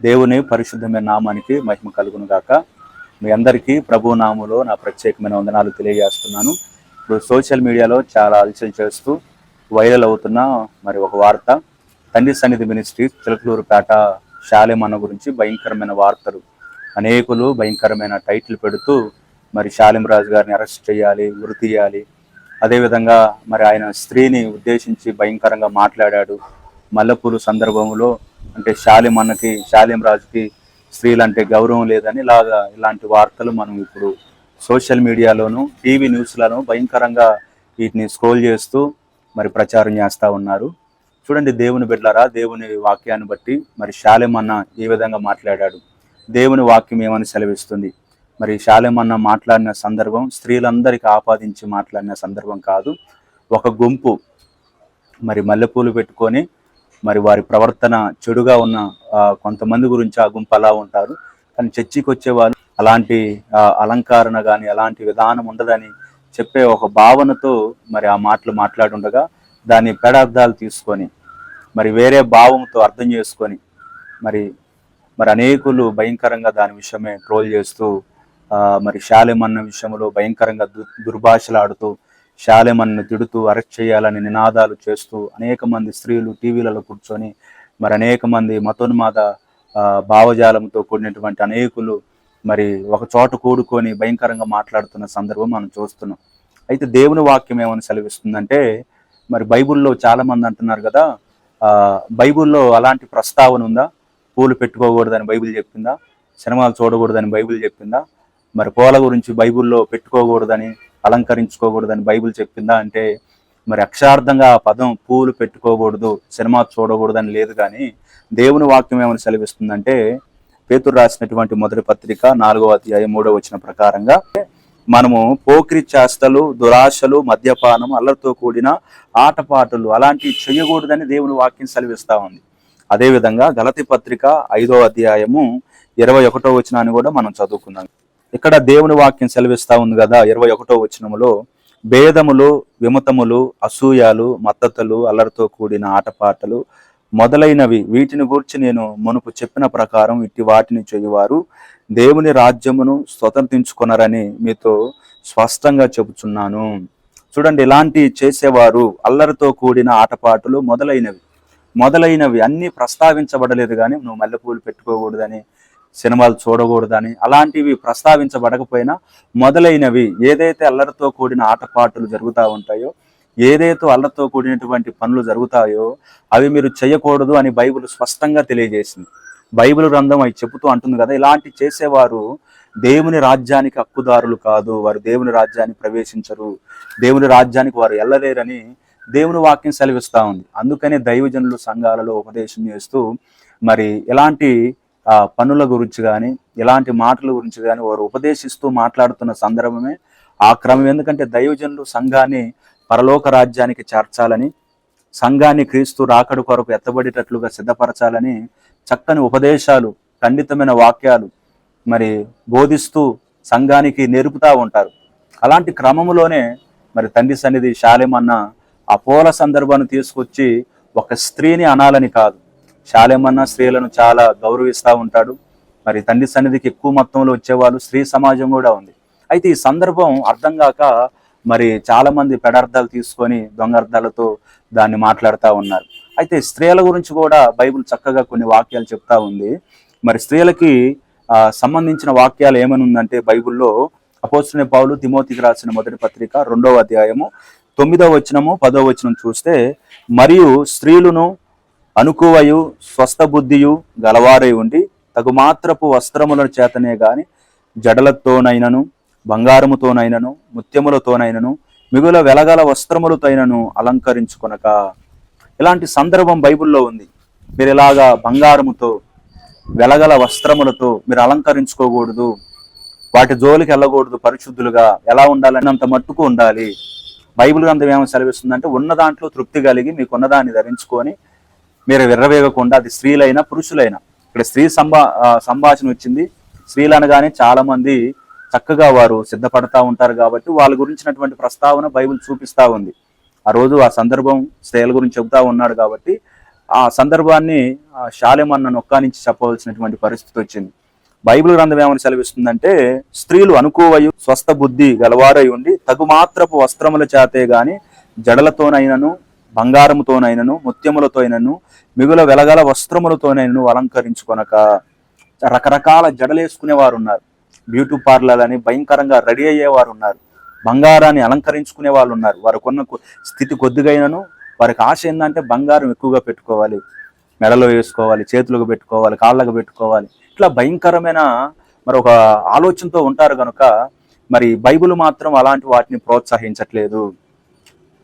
దేవుని పరిశుద్ధమైన నామానికి మహిమ కలుగును గాక మీ అందరికీ ప్రభు నాములో నా ప్రత్యేకమైన వందనాలు తెలియజేస్తున్నాను. ఇప్పుడు సోషల్ మీడియాలో చాలా అలసలు చేస్తూ వైరల్ అవుతున్న మరి ఒక వార్త. తండ్రి సన్నిధి మినిస్ట్రీ చిలకలూరుపేట శాలెమన్న గురించి భయంకరమైన వార్తలు. అనేకులు భయంకరమైన టైటిల్ పెడుతూ మరి శాలిం రాజు గారిని అరెస్ట్ చేయాలి ఉరి తీయాలి. అదేవిధంగా మరి ఆయన స్త్రీని ఉద్దేశించి భయంకరంగా మాట్లాడాడు. మల్లెపూలు సందర్భంలో అంటే శాలిం అన్నకి శాలిం రాజుకి స్త్రీలంటే గౌరవం లేదని ఇలాగా ఇలాంటి వార్తలు మనం ఇప్పుడు సోషల్ మీడియాలోను టీవీ న్యూస్లను భయంకరంగా వీటిని స్క్రోల్ చేస్తూ మరి ప్రచారం చేస్తూ ఉన్నారు. చూడండి దేవుని బిడ్డలారా దేవుని వాక్యాన్ని బట్టి మరి శాలిమన్న ఏ విధంగా మాట్లాడాడు. దేవుని వాక్యం ఏమని సెలవిస్తుంది? మరి శాలిమన్న మాట్లాడిన సందర్భం స్త్రీలందరికీ ఆపాదించి మాట్లాడిన సందర్భం కాదు. ఒక గుంపు మరి మల్లెపూలు పెట్టుకొని మరి వారి ప్రవర్తన చెడుగా ఉన్న కొంతమంది గురించి ఆ గుంపు అలా ఉంటారు. కానీ చర్చికి వచ్చేవారు అలాంటి అలంకరణ కానీ అలాంటి విధానం ఉండదని చెప్పే ఒక భావనతో మరి ఆ మాటలు మాట్లాడుండగా దాని పెడార్థాలు తీసుకొని మరి వేరే భావంతో అర్థం చేసుకొని మరి మరి అనేకులు భయంకరంగా దాని విషయమే ట్రోల్ చేస్తూ మరి శాలెమన్న విషయంలో భయంకరంగా దు దుర్భాషలాడుతూ శాలెమన్ను తిడుతూ అరెస్ట్ చేయాలని నినాదాలు చేస్తూ అనేక మంది స్త్రీలు టీవీలలో కూర్చొని మరి అనేక మంది మతోన్మాద భావజాలంతో కూడినటువంటి అనేకులు మరి ఒక చోట కూడుకొని భయంకరంగా మాట్లాడుతున్న సందర్భం మనం చూస్తున్నాం. అయితే దేవుని వాక్యం ఏమని సెలవిస్తుందంటే మరి బైబిల్లో చాలా మంది అంటున్నారు కదా బైబుల్లో బైబిల్లో అలాంటి ప్రస్తావన ఉందా? పూలు పెట్టుకోకూడదని బైబిల్ చెప్పిందా? సినిమాలు చూడకూడదని బైబిల్ చెప్పిందా? మరి పూల గురించి బైబిల్లో పెట్టుకోకూడదని అలంకరించుకోకూడదని బైబిల్ చెప్పిందా అంటే మరి అక్షార్థంగా ఆ పదం పూలు పెట్టుకోకూడదు సినిమా చూడకూడదని లేదు కానీ దేవుని వాక్యం ఏమని సెలవిస్తుందంటే పేతురు రాసినటువంటి మొదటి పత్రిక నాలుగో అధ్యాయం మూడో వచ్చిన ప్రకారంగా మనము పోకిరి చేస్తలు దురాశలు మద్యపానం అల్లరితో కూడిన ఆటపాటలు అలాంటివి చేయకూడదని దేవుని వాక్యం సెలవిస్తా ఉంది. అదేవిధంగా గలతి పత్రిక ఐదో అధ్యాయము ఇరవై ఒకటో వచనాన్ని కూడా మనం చదువుకుందాం. ఇక్కడ దేవుని వాక్యం సెలవిస్తా ఉంది కదా ఇరవై ఒకటో వచనములో భేదములు విమతములు అసూయాలు మద్దతులు అల్లరితో కూడిన ఆటపాటలు మొదలైనవి వీటిని గూర్చి నేను మునుపు చెప్పిన ప్రకారం ఇట్టి వాటిని చేయువారు దేవుని రాజ్యమును స్వతంత్రించుకున్నారని మీతో స్పష్టంగా చెబుతున్నాను చూడండి ఇలాంటి చేసేవారు అల్లరితో కూడిన ఆటపాటలు మొదలైనవి. మొదలైనవి అన్నీ ప్రస్తావించబడలేదు కానీ నువ్వు మల్లెపూలు పెట్టుకోకూడదని సినిమాలు చూడకూడదని అలాంటివి ప్రస్తావించబడకపోయినా మొదలైనవి ఏదైతే అల్లరితో కూడిన ఆటపాటలు జరుగుతూ ఉంటాయో ఏదైతే అల్లరితో కూడినటువంటి పనులు జరుగుతాయో అవి మీరు చేయకూడదు అని బైబిల్ స్పష్టంగా తెలియజేసింది. బైబిల్ గ్రంథం అవి చెబుతూ అంటుంది కదా ఇలాంటి చేసేవారు దేవుని రాజ్యానికి హక్కుదారులు కాదు వారు దేవుని రాజ్యాన్ని ప్రవేశించరు. దేవుని రాజ్యానికి వారు వెళ్ళలేరని దేవుని వాక్యం సెలవిస్తూ ఉంది. అందుకనే దైవజనులు సంఘాలలో ఉపదేశం చేస్తూ మరి ఎలాంటి పనుల గురించి కానీ ఇలాంటి మాటల గురించి కానీ వారు ఉపదేశిస్తూ మాట్లాడుతున్న సందర్భమే ఆ క్రమం. ఎందుకంటే దైవజనులు సంఘాన్ని పరలోక రాజ్యానికి చేర్చాలని సంఘాన్ని క్రీస్తు రాకడు కొరకు ఎత్తబడేటట్లుగా సిద్ధపరచాలని చక్కని ఉపదేశాలు ఖండితమైన వాక్యాలు మరి బోధిస్తూ సంఘానికి నేర్పుతా ఉంటారు. అలాంటి క్రమములోనే మరి తండ్రి సన్నిధి శాలెమన్న ఆ పూల సందర్భాన్ని తీసుకొచ్చి ఒక స్త్రీని అనాలని కాదు. శాలెమన్న స్త్రీలను చాలా గౌరవిస్తూ ఉంటాడు. మరి తండ్రి సన్నిధికి ఎక్కువ మొత్తంలో వచ్చేవాళ్ళు స్త్రీ సమాజం కూడా ఉంది. అయితే ఈ సందర్భం అర్థం కాక మరి చాలా మంది పెడార్థాలు తీసుకొని దొంగార్థాలతో దాన్ని మాట్లాడుతూ ఉన్నారు. అయితే స్త్రీల గురించి కూడా బైబిల్ చక్కగా కొన్ని వాక్యాలు చెప్తా ఉంది. మరి స్త్రీలకి సంబంధించిన వాక్యాలు ఏమని ఉందంటే బైబిల్లో అపోస్తున్న పౌలు తిమోతికి రాసిన మొదటి పత్రిక రెండవ అధ్యాయము తొమ్మిదవ వచనము పదవ వచనం చూస్తే మరియు స్త్రీలను అనుకువయు స్వస్థ బుద్ధియు గలవారై ఉండి తగు మాత్రపు వస్త్రముల చేతనే గాని జడలతోనైనను బంగారముతోనైనను ముత్యములతోనైనను మిగుల వెలగల వస్త్రములతోనైనను అలంకరించుకొనక. ఇలాంటి సందర్భం బైబిల్లో ఉంది. మీరు ఇలాగా బంగారముతో వెలగల వస్త్రములతో మీరు అలంకరించుకోకూడదు. వాటి జోలికి వెళ్ళకూడదు పరిశుద్ధులుగా. ఎలా ఉండాలని అంత మట్టుకు ఉండాలి. బైబిల్ గ్రంథం ఏమో సెలవిస్తుందంటే ఉన్న దాంట్లో తృప్తి కలిగి మీకు ఉన్నదాన్ని ధరించుకొని మీరు విర్రవేగకుండా అది స్త్రీలైనా పురుషులైనా. ఇక్కడ స్త్రీ సంభా సంభాషణ వచ్చింది. స్త్రీలు అనగానే చాలా మంది చక్కగా వారు సిద్ధపడతా ఉంటారు కాబట్టి వాళ్ళ గురించినటువంటి ప్రస్తావన బైబిల్ చూపిస్తా ఉంది. ఆ రోజు ఆ సందర్భం స్త్రీల గురించి చెబుతా ఉన్నాడు కాబట్టి ఆ సందర్భాన్ని శాలెమన్న నొక్కా నుంచి చెప్పవలసినటువంటి పరిస్థితి వచ్చింది. బైబిల్ గ్రంథం ఏమని సెలవిస్తుందంటే స్త్రీలు అనుకోవయు స్వస్థ బుద్ధి గలవారై ఉండి తగుమాత్రపు వస్త్రముల చేతే గాని జడలతోనైనను బంగారముతోనైనను ముత్యములతోనైనను మిగుల వెలగల వస్త్రములతోనైనను అలంకరించుకొనక రకరకాల జడలేసుకునేవారు ఉన్నారు బ్యూటీ పార్లర్ అని భయంకరంగా రెడీ అయ్యేవారు ఉన్నారు బంగారాన్ని అలంకరించుకునే వాళ్ళు ఉన్నారు వారికి ఉన్న స్థితి కొద్దిగైనను వారికి ఆశ ఏంటంటే బంగారం ఎక్కువగా పెట్టుకోవాలి. మెడలో వేసుకోవాలి చేతులకు పెట్టుకోవాలి కాళ్ళకు పెట్టుకోవాలి. ఇట్లా భయంకరమైన మరి ఒక ఆలోచనతో ఉంటారు కనుక మరి బైబిల్ మాత్రం అలాంటి వాటిని ప్రోత్సహించట్లేదు.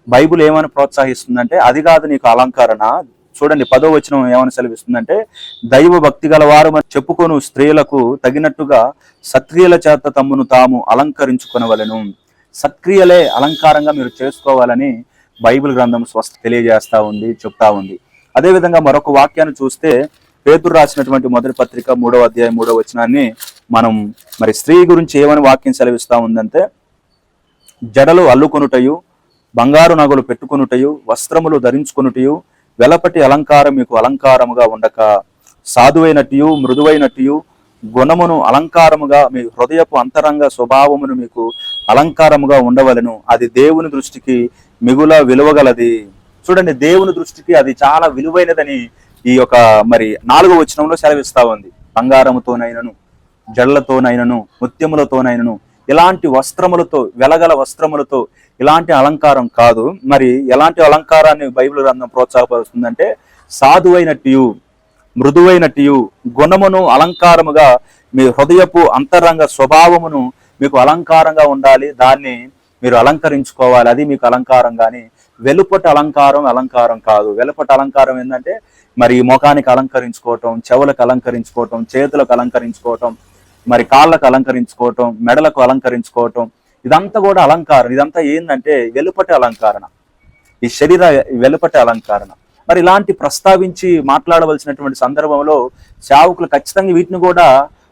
బైబిల్ ఏమని ప్రోత్సహిస్తుందంటే అది కాదు నీకు అలంకరణ. చూడండి పదో వచనం ఏమని సెలవిస్తుందంటే దైవ భక్తి గల వారు మరి చెప్పుకొను స్త్రీలకు తగినట్టుగా సత్క్రియల చేత తమ్మును తాము అలంకరించుకొనవలెను. సత్క్రియలే అలంకారంగా మీరు చేసుకోవాలని బైబిల్ గ్రంథం స్వస్థ తెలియజేస్తా ఉంది చెప్తా ఉంది. అదేవిధంగా మరొక వాక్యాన్ని చూస్తే పేతురు రాసినటువంటి మొదటి పత్రిక మూడవ అధ్యాయం మూడవ వచనాన్ని మనం మరి స్త్రీ గురించి ఏమని వాక్యం సెలవిస్తా ఉందంటే జడలు అల్లుకొనుటయు బంగారు నగలు పెట్టుకొనుటయు వస్త్రములు ధరించుకొనుటయు వెలపటి అలంకారం మీకు అలంకారముగా ఉండక. సాధువైనట్టు మృదువైనట్టు గుణమును అలంకారముగా మీ హృదయపు అంతరంగ స్వభావమును మీకు అలంకారముగా ఉండవలెను. అది దేవుని దృష్టికి మిగుల విలువగలది. చూడండి దేవుని దృష్టికి అది చాలా విలువైనదని ఈ యొక్క మరి నాలుగో వచనంలో సెలవిస్తా ఉంది. బంగారముతోనైనను జడలతోనైనను ముత్యములతోనైనను ఇలాంటి వస్త్రములతో వెలగల వస్త్రములతో ఇలాంటి అలంకారం కాదు. మరి ఎలాంటి అలంకారాన్ని బైబిల్ గ్రంథం ప్రోత్సాహపరుస్తుందంటే సాధువైనట్టు మృదువైనట్టు గుణమును అలంకారముగా మీ హృదయపు అంతరంగ స్వభావమును మీకు అలంకారంగా ఉండాలి. దాన్ని మీరు అలంకరించుకోవాలి. అది మీకు అలంకారం కానీ వెలుపటి అలంకారం అలంకారం కాదు. వెలుపటి అలంకారం ఏంటంటే మరి ముఖానికి అలంకరించుకోవటం చెవులకు అలంకరించుకోవటం చేతులకు అలంకరించుకోవటం మరి కాళ్ళకు అలంకరించుకోవటం మెడలకు అలంకరించుకోవటం ఇదంతా కూడా అలంకారం. ఇదంతా ఏంటంటే వెలుపటి అలంకరణ. ఈ శరీర వెలుపటి అలంకరణ. మరి ఇలాంటి ప్రస్తావించి మాట్లాడవలసినటువంటి సందర్భంలో సేవకులు ఖచ్చితంగా వీటిని కూడా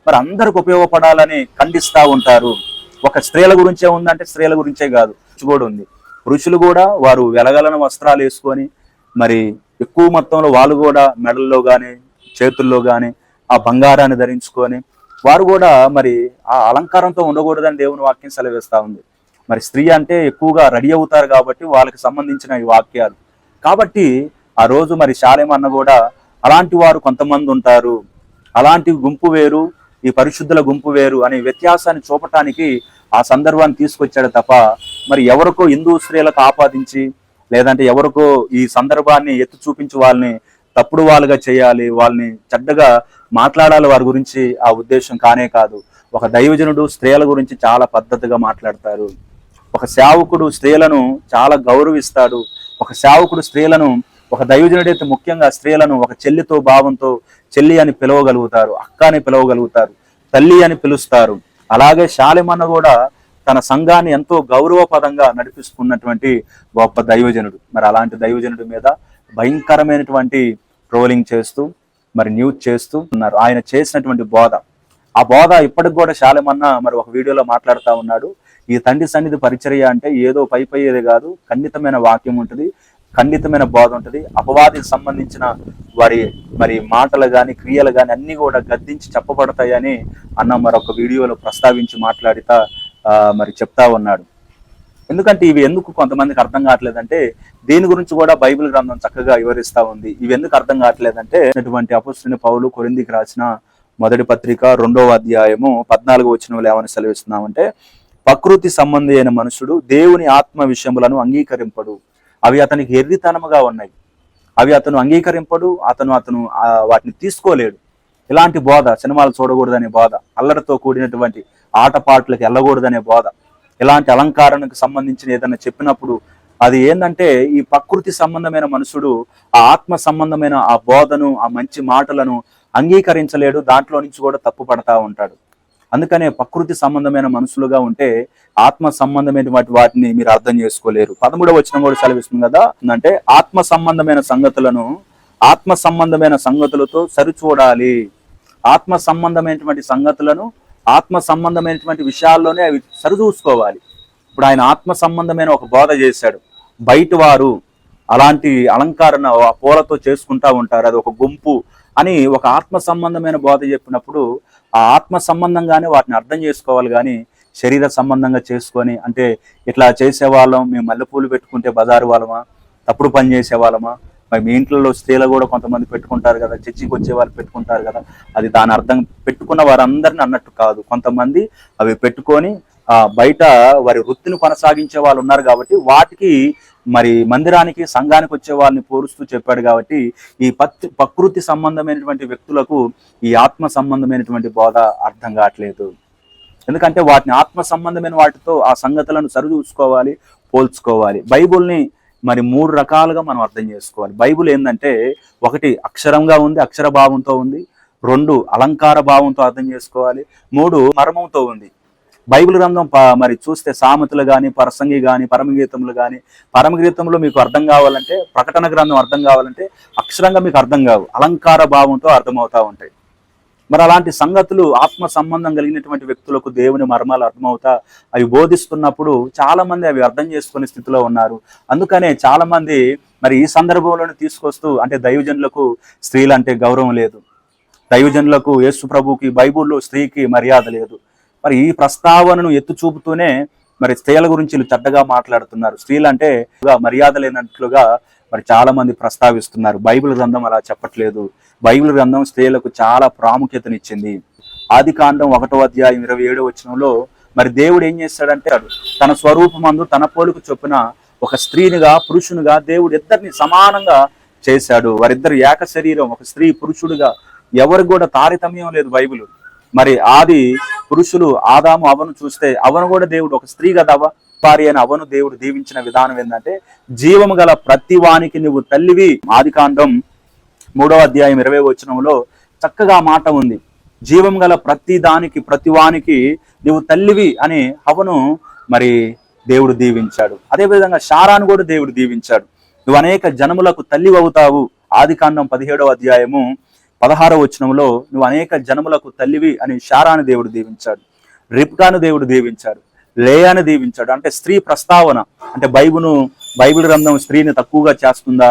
మరి అందరికి ఉపయోగపడాలని ఖండిస్తూ ఉంటారు. ఒక స్త్రీల గురించే ఉందంటే స్త్రీల గురించే కాదు. కూడా ఉంది. పురుషులు కూడా వారు వెలగలని వస్త్రాలు వేసుకొని మరి ఎక్కువ మొత్తంలో వాళ్ళు కూడా మెడల్లో కానీ చేతుల్లో కానీ ఆ బంగారాన్ని ధరించుకొని వారు కూడా మరి ఆ అలంకారంతో ఉండకూడదని దేవుని వాక్యం సెలవిస్తా ఉంది. మరి స్త్రీ అంటే ఎక్కువగా రెడీ అవుతారు కాబట్టి వాళ్ళకి సంబంధించిన ఈ వాక్యాలు. కాబట్టి ఆ రోజు మరి శాలేమన్న కూడా అలాంటి వారు కొంతమంది ఉంటారు. అలాంటి గుంపు వేరు ఈ పరిశుద్ధుల గుంపు వేరు అనే వ్యత్యాసాన్ని చూపటానికి ఆ సందర్భాన్ని తీసుకొచ్చాడు తప్ప మరి ఎవరికో హిందూ స్త్రీలకు ఆపాదించి లేదంటే ఎవరికో ఈ సందర్భాన్ని ఎత్తి చూపించి వాళ్ళని తప్పుడు వాళ్ళుగా చేయాలి వాళ్ళని చెడ్డగా మాట్లాడాలి వారి గురించి ఆ ఉద్దేశం కానే కాదు. ఒక దైవజనుడు స్త్రీల గురించి చాలా పద్ధతిగా మాట్లాడతారు. ఒక సేవకుడు స్త్రీలను చాలా గౌరవిస్తాడు. ఒక సేవకుడు స్త్రీలను ఒక దైవజనుడైతే ముఖ్యంగా స్త్రీలను ఒక చెల్లితో భావంతో చెల్లి అని పిలవగలుగుతారు అక్క అని పిలవగలుగుతారు తల్లి అని పిలుస్తారు. అలాగే శాలిమన్న కూడా తన సంఘాన్ని ఎంతో గౌరవపదంగా నడిపిస్తున్నటువంటి గొప్ప దైవజనుడు. మరి అలాంటి దైవజనుడి మీద భయంకరమైనటువంటి ట్రోలింగ్ చేస్తూ మరి న్యూస్ చేస్తూ ఉన్నారు. ఆయన చేసినటువంటి బోధ. ఆ బోధ ఇప్పటికి కూడా శాలమన్న మరి ఒక వీడియోలో మాట్లాడుతూ ఉన్నాడు. ఈ తండ్రి సన్నిధి పరిచర్య అంటే ఏదో పై పయ్యేది కాదు ఖండితమైన వాక్యం ఉంటుంది ఖండితమైన బోధ ఉంటుంది. అపవాదికి సంబంధించిన వారి మరి మాటలు కానీ క్రియలు కానీ అన్ని కూడా గద్దించి చెప్పబడతాయని అన్న మరొక వీడియోలో ప్రస్తావించి మాట్లాడితా మరి చెప్తా ఉన్నాడు. ఎందుకంటే ఇవి ఎందుకు కొంతమందికి అర్థం కావట్లేదంటే దీని గురించి కూడా బైబిల్ గ్రంథం చక్కగా వివరిస్తా ఉంది. ఇవి ఎందుకు అర్థం కావట్లేదంటే ఇటువంటి అపుష్టిని పౌలు కొరిందికి రాసిన మొదటి పత్రిక రెండవ అధ్యాయము పద్నాలుగు వచ్చిన ఏమని సెలవిస్తున్నామంటే ప్రకృతి సంబంధి అయిన మనుషుడు దేవుని ఆత్మ విషయములను అంగీకరింపడు. అవి అతనికి ఎర్రితనముగా ఉన్నాయి. అవి అతను అంగీకరింపడు అతను అతను వాటిని తీసుకోలేడు. ఇలాంటి బోధ సినిమాలు చూడకూడదనే బోధ అల్లరితో కూడినటువంటి ఆటపాటలకు వెళ్ళకూడదనే బోధ ఇలాంటి అలంకారానికి సంబంధించిన ఏదైనా చెప్పినప్పుడు అది ఏంటంటే ఈ ప్రకృతి సంబంధమైన మనుషుడు ఆ ఆత్మ సంబంధమైన ఆ బోధను ఆ మంచి మాటలను అంగీకరించలేడు దాంట్లో నుంచి కూడా తప్పు పడతా ఉంటాడు. అందుకనే ప్రకృతి సంబంధమైన మనుషులుగా ఉంటే ఆత్మ సంబంధమైన వాటి వాటిని మీరు అర్థం చేసుకోలేరు. పదమూడవ వచ్చిన కూడా సెలవిస్తుంది కదా అంటే ఆత్మ సంబంధమైన సంగతులను ఆత్మ సంబంధమైన సంగతులతో సరిచూడాలి. ఆత్మ సంబంధమైనటువంటి సంగతులను ఆత్మ సంబంధమైనటువంటి విషయాల్లోనే అవి సరిచూసుకోవాలి. ఇప్పుడు ఆయన ఆత్మ సంబంధమైన ఒక బోధ చేశాడు. బయట వారు అలాంటి అలంకరణ పూలతో చేసుకుంటా ఉంటారు. అది ఒక గుంపు అని ఒక ఆత్మ సంబంధమైన బోధ చెప్పినప్పుడు ఆ ఆత్మ సంబంధంగానే వాటిని అర్థం చేసుకోవాలి కానీ శరీర సంబంధంగా చేసుకొని అంటే ఇట్లా చేసేవాళ్ళం మేము మల్లెపూలు పెట్టుకుంటే బజారు వాళ్ళమా తప్పుడు పని చేసే వాళ్ళమా మరి మీ ఇంట్లో స్త్రీలు కూడా కొంతమంది పెట్టుకుంటారు కదా చర్చికి వచ్చే వాళ్ళు పెట్టుకుంటారు కదా అది దాని అర్థం పెట్టుకున్న వారందరిని అన్నట్టు కాదు. కొంతమంది అవి పెట్టుకొని ఆ బయట వారి వృత్తిని కొనసాగించే వాళ్ళు ఉన్నారు కాబట్టి వాటికి మరి మందిరానికి సంఘానికి వచ్చే వాళ్ళని పోరుస్తూ చెప్పాడు కాబట్టి ఈ పత్ ప్రకృతి సంబంధమైనటువంటి వ్యక్తులకు ఈ ఆత్మ సంబంధమైనటువంటి బోధ అర్థం కావట్లేదు. ఎందుకంటే వాటిని ఆత్మ సంబంధమైన వాటితో ఆ సంగతులను సరిచూసుకోవాలి పోల్చుకోవాలి. బైబుల్ని మరి మూడు రకాలుగా మనం అర్థం చేసుకోవాలి. బైబుల్ ఏంటంటే ఒకటి అక్షరంగా ఉంది అక్షర భావంతో ఉంది. రెండు అలంకార భావంతో అర్థం చేసుకోవాలి. మూడు మర్మంతో ఉంది. బైబిల్ గ్రంథం ప- మరి చూస్తే సామెతలు కానీ పరసంగి కానీ పరమగీతములు కానీ పరమగీతంలో మీకు అర్థం కావాలంటే ప్రకటన గ్రంథం అర్థం కావాలంటే అక్షరంగా మీకు అర్థం కావు. అలంకార భావంతో అర్థమవుతా ఉంటాయి. మరి అలాంటి సంగతులు ఆత్మ సంబంధం కలిగినటువంటి వ్యక్తులకు దేవుని మర్మాలు అర్థమవుతా అవి బోధిస్తున్నప్పుడు చాలా మంది అవి అర్థం చేసుకునే స్థితిలో ఉన్నారు. అందుకనే చాలా మంది మరి ఈ సందర్భంలోనే తీసుకొస్తూ అంటే దైవజనులకు స్త్రీలంటే గౌరవం లేదు. దైవజనులకు యేసు ప్రభుకి బైబుల్లో స్త్రీకి మర్యాద లేదు. మరి ఈ ప్రస్తావనను ఎత్తు చూపుతూనే మరి స్త్రీల గురించి చెడ్డగా మాట్లాడుతున్నారు. స్త్రీలు అంటే మర్యాద లేనట్లుగా మరి చాలా మంది ప్రస్తావిస్తున్నారు. బైబిల్ గ్రంథం అలా చెప్పట్లేదు. బైబిల్ గ్రంథం స్త్రీలకు చాలా ప్రాముఖ్యతనిచ్చింది. ఆది కాండం ఒకటో అధ్యాయం ఇరవై ఏడో వచనంలో మరి దేవుడు ఏం చేస్తాడంటే తన స్వరూపమందు తన పోలుకు చొప్పున ఒక స్త్రీనిగా పురుషునిగా దేవుడు ఇద్దరిని సమానంగా చేశాడు. వారిద్దరు ఏక శరీరం ఒక స్త్రీ పురుషుడుగా. ఎవరికి కూడా తారతమ్యం లేదు బైబిల్. మరి ఆది పురుషులు ఆదాము అవను చూస్తే అవను కూడా దేవుడు ఒక స్త్రీ కదా అవ అని అవను దేవుడు దీవించిన విధానం ఏంటంటే జీవము గల ప్రతి వానికి నువ్వు తల్లివి. ఆది కాండం మూడవ అధ్యాయం ఇరవై వచనంలో చక్కగా మాట ఉంది. జీవం గల ప్రతి దానికి ప్రతి వానికి నువ్వు తల్లివి అని అవను మరి దేవుడు దీవించాడు. అదేవిధంగా శారాను కూడా దేవుడు దీవించాడు. నువ్వు అనేక జనములకు తల్లి అవుతావు. ఆది కాండం పదిహేడవ అధ్యాయము పదహారవ వచనంలో నువ్వు అనేక జనములకు తల్లివి అని శారాను దేవుడు దీవించాడు. రిప్కాను దేవుడు దీవించాడు. లేయాను దీవించాడు. అంటే స్త్రీ ప్రస్తావన అంటే బైబును బైబిల్ గ్రంథం స్త్రీని తక్కువగా చేస్తుందా?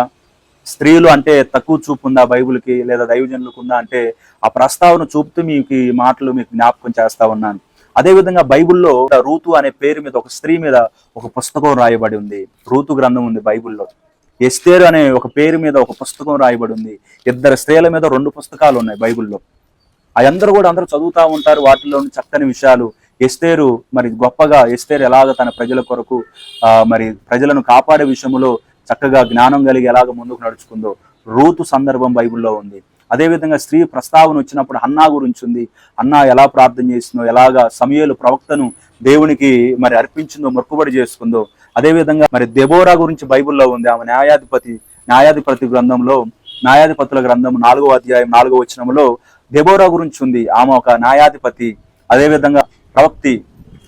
స్త్రీలు అంటే తక్కువ చూపు ఉందా బైబిల్కి లేదా దైవజనులకు ఉందా అంటే ఆ ప్రస్తావన చూపుతూ మీకు ఈ మాటలు మీకు జ్ఞాపకం చేస్తా ఉన్నాను. అదేవిధంగా బైబిల్లో రూతు అనే పేరు మీద ఒక స్త్రీ మీద ఒక పుస్తకం రాయబడి ఉంది. రూతు గ్రంథం ఉంది బైబిల్లో. ఎస్తేరు అనే ఒక పేరు మీద ఒక పుస్తకం రాయబడి ఉంది. ఇద్దరు స్త్రీల మీద రెండు పుస్తకాలు ఉన్నాయి బైబిల్లో. అందరూ కూడా అందరూ చదువుతా ఉంటారు. వాటిలోని చక్కని విషయాలు ఎస్తేరు మరి గొప్పగా ఎస్తేరు ఎలాగ తన ప్రజల కొరకు మరి ప్రజలను కాపాడే విషయంలో చక్కగా జ్ఞానం కలిగి ఎలాగ ముందుకు నడుచుకుందో రూతు సందర్భం బైబిల్లో ఉంది. అదేవిధంగా స్త్రీ ప్రస్తావన వచ్చినప్పుడు అన్నా గురించి ఉంది. అన్నా ఎలా ప్రార్థన చేసిందో ఎలాగా సమయలు ప్రవక్తను దేవునికి మరి అర్పించిందో మొక్కుబడి చేసుకుందో అదేవిధంగా మరి దెబోరా గురించి బైబిల్లో ఉంది. ఆమె న్యాయాధిపతి న్యాయాధిపతి గ్రంథంలో న్యాయాధిపతుల గ్రంథం నాలుగో అధ్యాయం నాలుగో వచనంలో దెబోరా గురించి ఉంది. ఆమె ఒక న్యాయాధిపతి. అదేవిధంగా ప్రవక్తి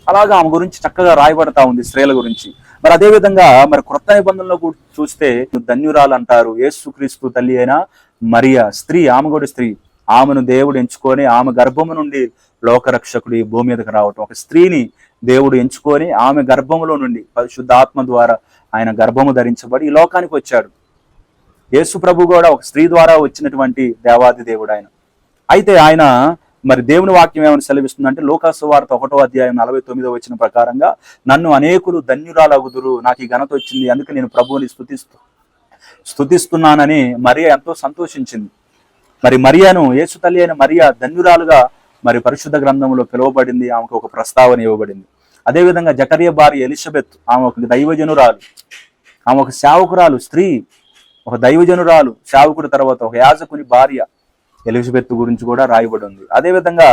అలాగా ఆమె గురించి చక్కగా రాయబడతా ఉంది స్త్రీల గురించి. మరి అదే విధంగా మరి క్రొత్త నిబంధనలో కూడా చూస్తే ధన్యురాలు అంటారు. యేసుక్రీస్తు తల్లి అయిన మరియా స్త్రీ ఆమె కూడా స్త్రీ. ఆమెను దేవుడు ఎంచుకొని ఆమె గర్భము నుండి లోకరక్షకుడు ఈ భూమి మీదకి రావటం. ఒక స్త్రీని దేవుడు ఎంచుకొని ఆమె గర్భములో నుండి పరిశుద్ధాత్మ ద్వారా ఆయన గర్భము ధరించబడి ఈ లోకానికి వచ్చాడు. యేసు ప్రభు కూడా ఒక స్త్రీ ద్వారా వచ్చినటువంటి దేవాది దేవుడు ఆయన. అయితే ఆయన మరి దేవుని వాక్యం ఏమైనా సెలవిస్తుందంటే లోకాసు వార్త ఒకటో అధ్యాయం నలభై తొమ్మిదో వచ్చిన ప్రకారంగా నన్ను అనేకులు ధన్యురాలగుదురు నాకు ఈ ఘనత వచ్చింది అందుకే నేను ప్రభువుని స్థుతిస్తూ స్తుతిస్తున్నానని మరియా ఎంతో సంతోషించింది. మరి మరియాను యేసు తల్లి అయిన మరియా ధన్యురాలుగా మరి పరిశుద్ధ గ్రంథంలో పిలువబడింది ఆమెకు ఒక ప్రస్తావన ఇవ్వబడింది. అదేవిధంగా జకరియ భార్య ఎలిజబెత్ ఆమె ఒక దైవజనురాలు. ఆమె ఒక సేవకురాలు స్త్రీ ఒక దైవజనురాలు సేవకుడి తర్వాత ఒక యాజకుని భార్య. ఎలిజబెత్ గురించి కూడా రాయబడి ఉంది. అదేవిధంగా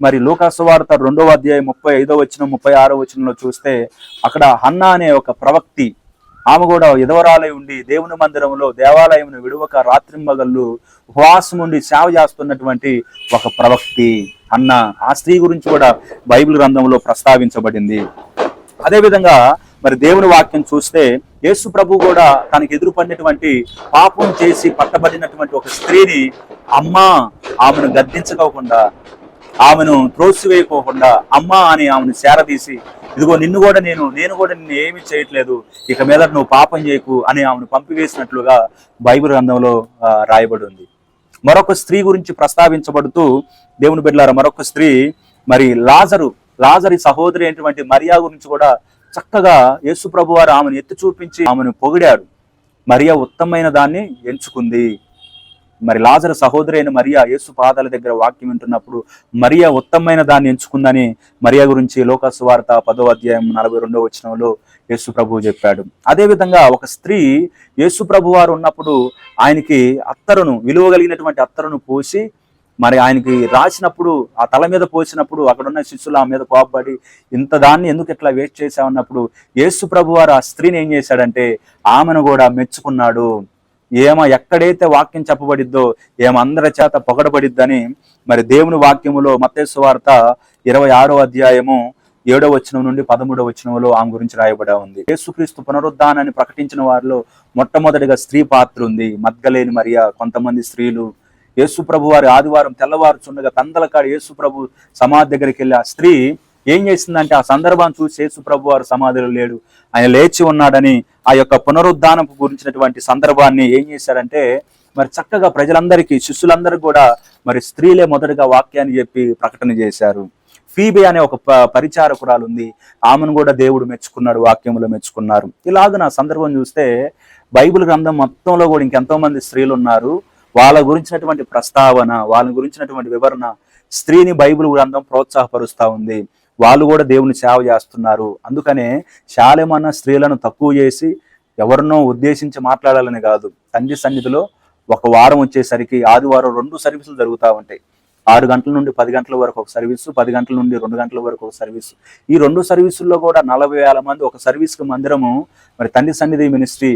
మరి లోకాసువార్త రెండవ అధ్యాయం ముప్పై ఐదో వచ్చిన ముప్పై ఆరో వచనంలో చూస్తే అక్కడ హన్నా అనే ఒక ప్రవక్తి ఆమె కూడా ఎదవరాలై ఉండి దేవుని మందిరంలో దేవాలయం విడువక రాత్రింబగళ్ళు ఉపవాసం ఉండి సేవ చేస్తున్నటువంటి ఒక ప్రవక్తి అన్న ఆ స్త్రీ గురించి కూడా బైబిల్ గ్రంథంలో ప్రస్తావించబడింది. అదేవిధంగా మరి దేవుని వాక్యం చూస్తే యేసు ప్రభు కూడా తనకి ఎదురుపడినటువంటి పాపం చేసి పట్టబడినటువంటి ఒక స్త్రీని అమ్మా ఆమెను గద్దించుకోకుండా ఆమెను త్రోసివేయకోకుండా అమ్మా అని ఆమెను చేరదీసి ఇదిగో నిన్ను కూడా నేను నేను కూడా నిన్ను ఏమీ చేయట్లేదు ఇక మీద నువ్వు పాపం చేయకు అని ఆమెను పంపివేసినట్లుగా బైబిల్ గ్రంథంలో రాయబడి ఉంది. మరొక స్త్రీ గురించి ప్రస్తావించబడుతూ దేవుని బిడ్డలారా మరొక స్త్రీ మరి లాజరు లాజరి సహోదరి అయినటువంటి మరియా గురించి కూడా చక్కగా యేసు ప్రభు వారు ఆమెను ఎత్తి చూపించి ఆమెను పొగిడాడు. మరియా ఉత్తమమైన దాన్ని ఎంచుకుంది. మరి లాజర సహోదరి అయిన మరియా యేసు పాదాల దగ్గర వాక్యం వింటున్నప్పుడు మరియా ఉత్తమమైన దాన్ని ఎంచుకుందని మరియా గురించి లోకసు వార్త పదో అధ్యాయం నలభై రెండో వచనంలో యేసు ప్రభు చెప్పాడు. అదేవిధంగా ఒక స్త్రీ యేసు ప్రభు వారు ఉన్నప్పుడు ఆయనకి అత్తరును విలువ కలిగినటువంటి అత్తరును పోసి మరి ఆయనకి రాసినప్పుడు ఆ తల మీద పోసినప్పుడు అక్కడున్న శిష్యులు ఆ మీద కోపపడి ఇంత దాన్ని ఎందుకు ఇట్లా వేస్ట్ చేశామన్నప్పుడు యేసు ప్రభు వారు ఆ స్త్రీని ఏం చేశాడంటే ఆమెను కూడా మెచ్చుకున్నాడు. ఏమ ఎక్కడైతే వాక్యం చెప్పబడిద్దో ఏమందరి చేత పొగడబడిద్దని మరి దేవుని వాక్యములో మత్తేసు వార్త ఇరవై ఆరో అధ్యాయము ఏడో వచనం నుండి పదమూడో వచనంలో ఆమె గురించి రాయబడి ఉంది. యేసుక్రీస్తు పునరుద్ధానాన్ని ప్రకటించిన వారిలో మొట్టమొదటిగా స్త్రీ పాత్ర ఉంది. మద్గలేని మరియా కొంతమంది స్త్రీలు యేసుప్రభు వారి ఆదివారం తెల్లవారుచుండగా తందలకాడ యేసుప్రభు సమాధి దగ్గరికి వెళ్ళి ఆ స్త్రీ ఏం చేసిందంటే ఆ సందర్భాన్ని చూసి యేసుప్రభు వారు సమాధిలో లేడు. ఆయన లేచి ఉన్నాడని ఆ యొక్క పునరుద్ధానం గురించినటువంటి సందర్భాన్ని ఏం చేశారంటే మరి చక్కగా ప్రజలందరికీ శిష్యులందరూ కూడా మరి స్త్రీలే మొదటగా వాక్యాన్ని చెప్పి ప్రకటన చేశారు. ఫీబే అనే ఒక ప- పరిచారకురాలు ఉంది ఆమెను కూడా దేవుడు మెచ్చుకున్నాడు వాక్యంలో మెచ్చుకున్నారు. ఇలాగ నా సందర్భం చూస్తే బైబిల్ గ్రంథం మొత్తంలో కూడా ఇంకెంతో మంది స్త్రీలు ఉన్నారు వాళ్ళ గురించినటువంటి ప్రస్తావన వాళ్ళ గురించినటువంటి వివరణ స్త్రీని బైబిల్ గ్రంథం ప్రోత్సాహపరుస్తా ఉంది. వాళ్ళు కూడా దేవుని సేవ చేస్తున్నారు. అందుకనే శాలేమన్న స్త్రీలను తక్కువ చేసి ఎవరినో ఉద్దేశించి మాట్లాడాలని కాదు. తండ్రి సన్నిధిలో ఒక వారం వచ్చేసరికి ఆదివారం రెండు సర్వీసులు జరుగుతూ ఉంటాయి. ఆరు గంటల నుండి పది గంటల వరకు ఒక సర్వీసు పది గంటల నుండి రెండు గంటల వరకు ఒక సర్వీసు. ఈ రెండు సర్వీసుల్లో కూడా నలభై వేల మంది ఒక సర్వీస్కి మందిరము మరి తండ్రి సన్నిధి మినిస్ట్రీ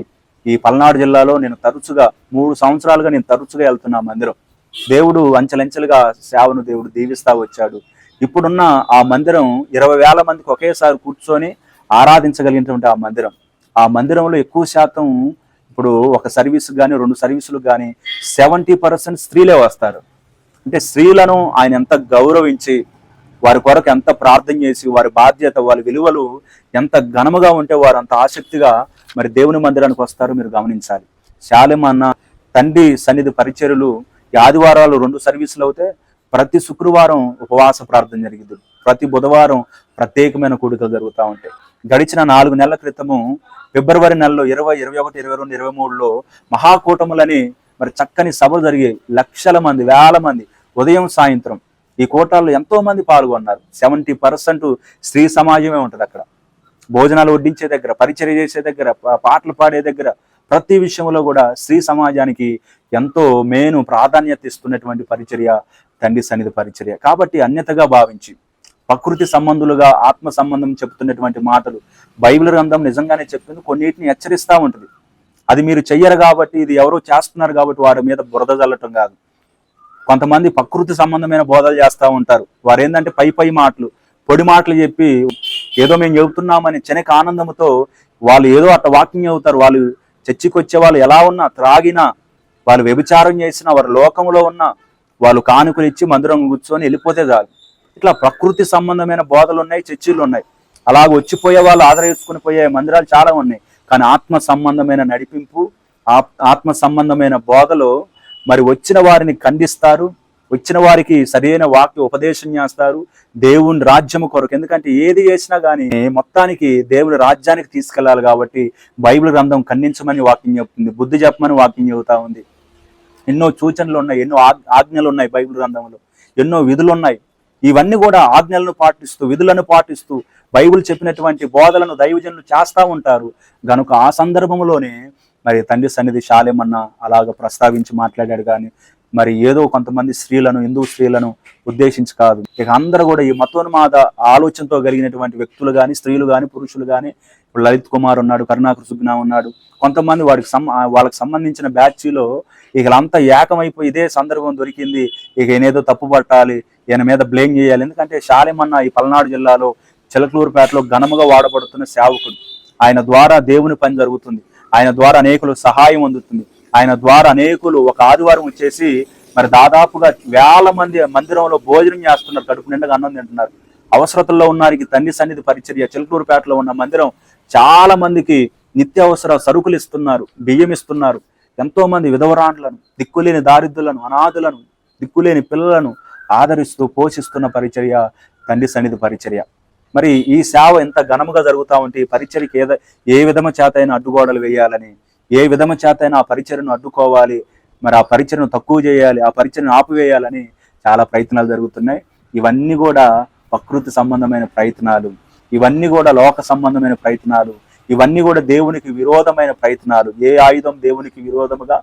ఈ పల్నాడు జిల్లాలో నేను తరచుగా మూడు సంవత్సరాలుగా నేను తరచుగా వెళ్తున్నా మందిరం దేవుడు అంచెలంచెలుగా సేవను దేవుడు దీవిస్తా వచ్చాడు. ఇప్పుడున్న ఆ మందిరం ఇరవై వేల మందికి ఒకేసారి కూర్చొని ఆరాధించగలిగినటువంటి ఆ మందిరం. ఆ మందిరంలో ఎక్కువ శాతం ఇప్పుడు ఒక సర్వీస్ కానీ రెండు సర్వీసులు కానీ సెవెంటీ పర్సెంట్ స్త్రీలే వస్తారు. అంటే స్త్రీలను ఆయన ఎంత గౌరవించి వారి కొరకు ఎంత ప్రార్థన చేసి వారి బాధ్యత వారి విలువలు ఎంత ఘనముగా ఉంటే వారు అంత ఆసక్తిగా మరి దేవుని మందిరానికి వస్తారు మీరు గమనించాలి. శాలెం అన్న తండ్రి సన్నిధి పరిచర్లు ఈ ఆదివారాలు రెండు సర్వీసులు అవుతే ప్రతి శుక్రవారం ఉపవాస ప్రార్థన జరిగింది ప్రతి బుధవారం ప్రత్యేకమైన కూడికలు జరుగుతూ ఉంటాయి గడిచిన నాలుగు నెలల క్రితము ఫిబ్రవరి నెలలో ఇరవై ఇరవై ఒకటి ఇరవై రెండు ఇరవై మూడులో మహాకూటములని మరి చక్కని సభలు జరిగాయి. లక్షల మంది వేల మంది ఉదయం సాయంత్రం ఈ కోటాల్లో ఎంతో మంది పాల్గొన్నారు. సెవెంటీ పర్సెంట్ స్త్రీ సమాజమే ఉంటుంది అక్కడ. భోజనాలు వడ్డించే దగ్గర పరిచయ చేసే దగ్గర పాటలు పాడే దగ్గర ప్రతి విషయంలో కూడా స్త్రీ సమాజానికి ఎంతో మేను ప్రాధాన్యత ఇస్తున్నటువంటి పరిచర్య తండ్రి సన్నిధి పరిచర్య. కాబట్టి అన్యతగా భావించి ప్రకృతి సంబంధులుగా ఆత్మ సంబంధం చెప్తున్నటువంటి మాటలు బైబిల్ గ్రంథం నిజంగానే చెప్తుంది. కొన్నిటిని హెచ్చరిస్తూ ఉంటుంది. అది మీరు చెయ్యరు కాబట్టి ఇది ఎవరో చేస్తున్నారు కాబట్టి వారి మీద బురద చల్లటం కాదు. కొంతమంది ప్రకృతి సంబంధమైన బోధలు చేస్తూ ఉంటారు. వారు ఏంటంటే పై పై మాటలు పొడి మాటలు చెప్పి ఏదో మేము చెబుతున్నామని చెనక ఆనందంతో వాళ్ళు ఏదో అట్ట వాకింగ్ అవుతారు వాళ్ళు చర్చికి వచ్చే వాళ్ళు ఎలా ఉన్నా త్రాగినా వాళ్ళు వ్యభిచారం చేసినా వారి లోకంలో ఉన్న వాళ్ళు కానుకలు ఇచ్చి మందిరం కూర్చొని వెళ్ళిపోతే చాలు. ఇట్లా ప్రకృతి సంబంధమైన బోధలు ఉన్నాయి చర్చిలు ఉన్నాయి. అలాగ వచ్చిపోయే వాళ్ళు ఆదరించుకుని పోయే మందిరాలు చాలా ఉన్నాయి. కానీ ఆత్మ సంబంధమైన నడిపింపు ఆత్మ సంబంధమైన బోధలో మరి వచ్చిన వారిని ఖండిస్తారు వచ్చిన వారికి సరైన వాక్య ఉపదేశం చేస్తారు దేవుని రాజ్యము కొరకు. ఎందుకంటే ఏది చేసినా కానీ మొత్తానికి దేవుని రాజ్యానికి తీసుకెళ్ళాలి కాబట్టి బైబిల్ గ్రంథం ఖండించమని వాక్యం చెప్తుంది బుద్ధి చెప్పమని వాక్యం చెబుతా ఉంది. ఎన్నో సూచనలు ఉన్నాయి ఎన్నో ఆజ్ఞలు ఉన్నాయి బైబిల్ గ్రంథంలో. ఎన్నో విధులు ఉన్నాయి. ఇవన్నీ కూడా ఆజ్ఞలను పాటిస్తూ విధులను పాటిస్తూ బైబిల్ చెప్పినటువంటి బోధలను దైవజనులు చేస్తూ ఉంటారు. గనుక ఆ సందర్భంలోనే మరి తండ్రి సన్నిధి శాలేమన్నా అలాగ ప్రస్తావించి మాట్లాడాడు కానీ మరి ఏదో కొంతమంది స్త్రీలను హిందూ స్త్రీలను ఉద్దేశించి కాదు. ఇక అందరూ కూడా ఈ మతోన్మాద ఆలోచనతో కలిగినటువంటి వ్యక్తులు కానీ స్త్రీలు కానీ పురుషులు కానీ ఇప్పుడు లలిత్ కుమార్ ఉన్నాడు కరుణాకర్ సుగ్నా ఉన్నాడు. కొంతమంది వాడికి సం వాళ్ళకి సంబంధించిన బ్యాచ్లో ఇకలంతా ఏకమైపోయి ఇదే సందర్భం దొరికింది. ఇక ఈయనేదో తప్పు పట్టాలి ఈయన మీద బ్లేమ్ చేయాలి. ఎందుకంటే శాలేమన్న ఈ పల్నాడు జిల్లాలో చిలకలూరుపేటలో ఘనముగా వాడబడుతున్న సేవకుడు. ఆయన ద్వారా దేవుని పని జరుగుతుంది. ఆయన ద్వారా అనేకులు సహాయం అందుతుంది. ఆయన ద్వారా అనేకులు ఒక ఆదివారం వచ్చేసి మరి దాదాపుగా వేల మంది మందిరంలో భోజనం చేస్తున్నారు. కడుపు నిండుగా అన్నం తింటున్నారు. అవసరతల్లో ఉన్నారికి తండ్రి సన్నిధి పరిచర్య చిలకూరుపేటలో ఉన్న మందిరం చాలా మందికి నిత్యావసర సరుకులు ఇస్తున్నారు బియ్యం ఇస్తున్నారు. ఎంతో మంది విధవరాండ్లను దిక్కులేని దారిద్రులను అనాథులను దిక్కులేని పిల్లలను ఆదరిస్తూ పోషిస్తున్న పరిచర్య తండ్రి సన్నిధి పరిచర్య. మరి ఈ సేవ ఎంత ఘనముగా జరుగుతా ఉంటే ఈ పరిచర్యకి ఏద ఏ విధమ చేతైనా అడ్డుగోడలు వేయాలని ఏ విధమ చేతైనా ఆ పరిచర్ను అడ్డుకోవాలి మరి ఆ పరిచర్ను తక్కువ చేయాలి ఆ పరిచర్ను ఆపివేయాలని చాలా ప్రయత్నాలు జరుగుతున్నాయి. ఇవన్నీ కూడా ప్రకృతి సంబంధమైన ప్రయత్నాలు ఇవన్నీ కూడా లోక సంబంధమైన ప్రయత్నాలు ఇవన్నీ కూడా దేవునికి విరోధమైన ప్రయత్నాలు. ఏ ఆయుధం దేవునికి విరోధముగా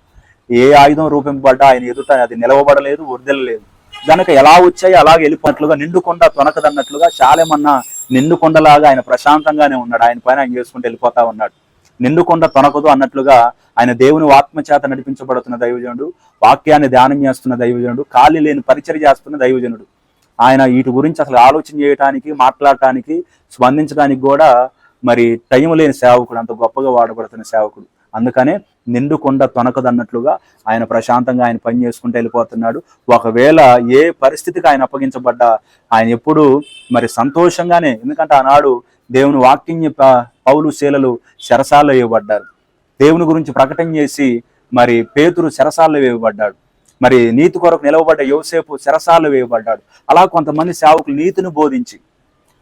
ఏ ఆయుధం రూపింపబడ్డా ఆయన ఎదుట అది నిలవబడలేదు వర్దిల్లలేదు గనక ఎలా వచ్చాయి అలాగే వెళ్ళిపోయినట్లుగా నిండుకుండా తొనకదన్నట్లుగా చాలేమన్నా నిండుకొండలాగా ఆయన ప్రశాంతంగానే ఉన్నాడు. ఆయన పైన ఆయన చేసుకుంటూ వెళ్ళిపోతా ఉన్నాడు. నిండుకొండ తొనకదు అన్నట్లుగా ఆయన దేవుని ఆత్మచేత నడిపించబడుతున్న దైవజనుడు వాక్యాన్ని ధ్యానం చేస్తున్న దైవజనుడు ఖాళీ లేని పరిచయం చేస్తున్న దైవజనుడు. ఆయన వీటి గురించి అసలు ఆలోచన చేయటానికి మాట్లాడటానికి స్పందించడానికి కూడా మరి టైం లేని సేవకుడు అంత గొప్పగా వాడబడుతున్న సేవకుడు. అందుకనే నిండుకొండ తొనకదన్నట్లుగా ఆయన ప్రశాంతంగా ఆయన పని చేసుకుంటూ వెళ్ళిపోతున్నాడు. ఒకవేళ ఏ పరిస్థితికి ఆయన అప్పగించబడ్డా ఆయన ఎప్పుడు మరి సంతోషంగానే ఎందుకంటే ఆనాడు దేవుని వాక్యం పౌలు శీలలు శరసాల్లో వేయబడ్డారు. దేవుని గురించి ప్రకటన చేసి మరి పేతురు శరసాల్లో వేయబడ్డాడు. మరి నీతి కొరకు నిలవబడ్డ యోసేపు శరసాల్లో వేయబడ్డాడు. అలా కొంతమంది సేవకులు నీతిని బోధించి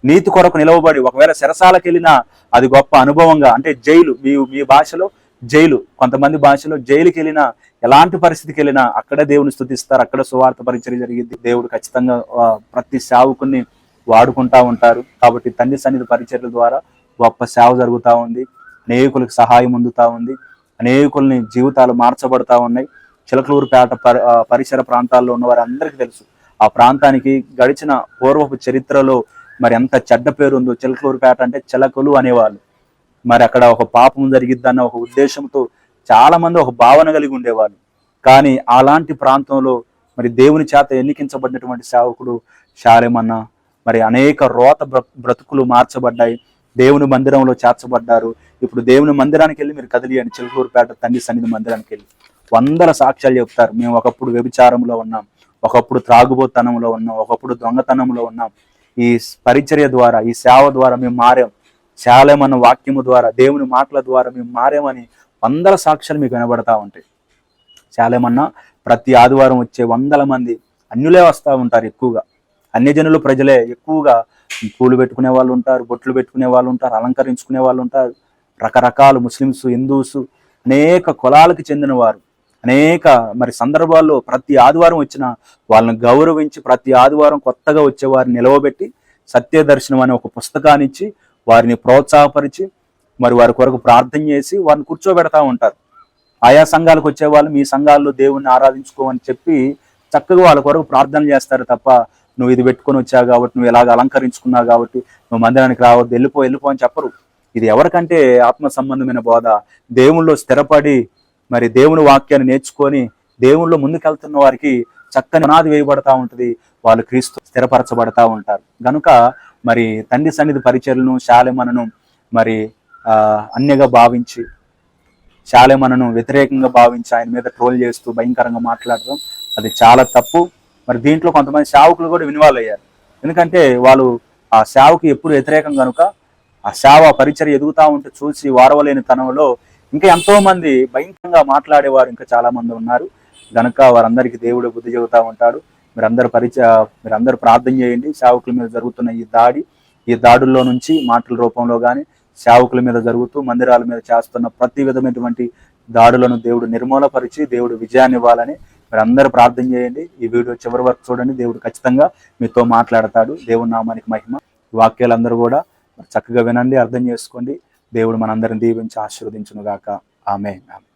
నీతి కొరకు నిలవబడి ఒకవేళ శరసాలకు వెళ్ళినా అది గొప్ప అనుభవంగా అంటే జైలు మీ మీ భాషలో జైలు. కొంతమంది భాషలో జైలుకి వెళ్ళినా ఎలాంటి పరిస్థితికి వెళ్ళినా అక్కడ దేవుని స్థుతిస్తారు అక్కడ సువార్త పరిచయం జరిగింది. దేవుడు ఖచ్చితంగా ప్రతి సేవకుని వాడుకుంటా ఉంటారు. కాబట్టి తండ్రి సన్నిధి పరిచర్ల ద్వారా గొప్ప సేవ జరుగుతూ ఉంది. అనేకులకు సహాయం అందుతా ఉంది. అనేకుల్ని జీవితాలు మార్చబడతా ఉన్నాయి. చిలకలూరుపేట పరి పరిసర ప్రాంతాల్లో ఉన్న వారు అందరికీ తెలుసు. ఆ ప్రాంతానికి గడిచిన పూర్వపు చరిత్రలో మరి ఎంత చెడ్డ పేరు ఉందో చిలకలూరుపేట అంటే చిలకలు అనేవాళ్ళు. మరి అక్కడ ఒక పాపం జరిగిద్దన్న ఒక ఉద్దేశంతో చాలా మంది ఒక భావన కలిగి ఉండేవాళ్ళు. కానీ అలాంటి ప్రాంతంలో మరి దేవుని చేత ఎన్నికించబడినటువంటి సేవకుడు శాలేమన్న మరి అనేక రోత బ్రతుకులు మార్చబడ్డాయి. దేవుని మందిరంలో చేర్చబడ్డారు. ఇప్పుడు దేవుని మందిరానికి వెళ్ళి మీరు కదిలి అని చిలకూరుపేట తండ్రి సన్నిధి మందిరానికి వెళ్ళి. వందల సాక్ష్యాలు చెప్తారు. మేము ఒకప్పుడు వ్యభిచారంలో ఉన్నాం. ఒకప్పుడు త్రాగుబోతనంలో ఉన్నాం. ఒకప్పుడు దొంగతనంలో ఉన్నాం. ఈ పరిచర్య ద్వారా ఈ సేవ ద్వారా మేము మారాం. శాలేమన్న వాక్యము ద్వారా దేవుని మాటల ద్వారా మేము మారేమని వందల సాక్ష్యాలు మీకు వినబడతా ఉంటాయి. చాలామన్నా ప్రతి ఆదివారం వచ్చే వందల మంది అన్యులే వస్తూ ఉంటారు ఎక్కువగా. అన్యజనులు ప్రజలే ఎక్కువగా పూలు పెట్టుకునే వాళ్ళు ఉంటారు బొట్లు పెట్టుకునే వాళ్ళు ఉంటారు అలంకరించుకునే వాళ్ళు ఉంటారు. రకరకాలు ముస్లిమ్స్ హిందూస్ అనేక కులాలకు చెందిన వారు అనేక మరి సందర్భాల్లో ప్రతి ఆదివారం వచ్చిన వాళ్ళని గౌరవించి ప్రతి ఆదివారం కొత్తగా వచ్చేవారిని నిలవబెట్టి సత్యదర్శనం అనే ఒక పుస్తకాన్ని ఇచ్చి వారిని ప్రోత్సాహపరిచి మరి వారి కొరకు ప్రార్థన చేసి వారిని కూర్చోబెడతా ఉంటారు. ఆయా సంఘాలకు వచ్చే వాళ్ళు మీ సంఘాల్లో దేవుణ్ణి ఆరాధించుకోమని చెప్పి చక్కగా వాళ్ళ కొరకు ప్రార్థన చేస్తారు తప్ప నువ్వు ఇది పెట్టుకొని వచ్చావు కాబట్టి నువ్వు ఇలాగ అలంకరించుకున్నావు కాబట్టి నువ్వు మందిరానికి రావద్దు వెళ్ళిపో వెళ్ళిపో అని చెప్పరు. ఇది ఎవరికంటే ఆత్మ సంబంధమైన బోధ. దేవుళ్ళు స్థిరపడి మరి దేవుని వాక్యాన్ని నేర్చుకొని దేవుళ్ళు ముందుకెళ్తున్న వారికి చక్కని నాది వేయబడతా ఉంటుంది. వాళ్ళు క్రీస్తు స్థిరపరచబడతా ఉంటారు. గనుక మరి తండ్రి సన్నిధి పరిచయలను శాలెమనను మరి ఆ, అన్యగా భావించి శాలెమనను వ్యతిరేకంగా భావించి ఆయన మీద ట్రోల్ చేస్తూ భయంకరంగా మాట్లాడడం అది చాలా తప్పు. మరి దీంట్లో కొంతమంది సేవకులు కూడా ఇన్వాల్వ్ అయ్యారు. ఎందుకంటే వాళ్ళు ఆ సేవకి ఎప్పుడు వ్యతిరేకం కనుక ఆ సేవ పరిచయ ఎదుగుతా ఉంటే చూసి వారవలేని తనంలో ఇంకా ఎంతో మంది భయంకరంగా మాట్లాడేవారు ఇంకా చాలా మంది ఉన్నారు. గనుక వారందరికీ దేవుడు బుద్ధి చెబుతా ఉంటాడు. మీరందరూ పరిచయ మీరందరూ ప్రార్థన చేయండి. సేవకుల మీద జరుగుతున్న ఈ దాడి ఈ దాడుల్లో నుంచి మాటల రూపంలో కానీ సేవకుల మీద జరుగుతూ మందిరాల మీద చేస్తున్న ప్రతి విధమైనటువంటి దాడులను దేవుడు నిర్మూలపరిచి దేవుడు విజయాన్ని ఇవ్వాలని మీరు ప్రార్థన చేయండి. ఈ వీడియో చివరి వరకు చూడండి. దేవుడు ఖచ్చితంగా మీతో మాట్లాడతాడు. దేవుడి నామానికి మహిమ. వాక్యాలందరూ కూడా చక్కగా వినండి అర్థం చేసుకోండి. దేవుడు మనందరిని దీవించి ఆశీర్వదించునుగాక. ఆమె ఆమె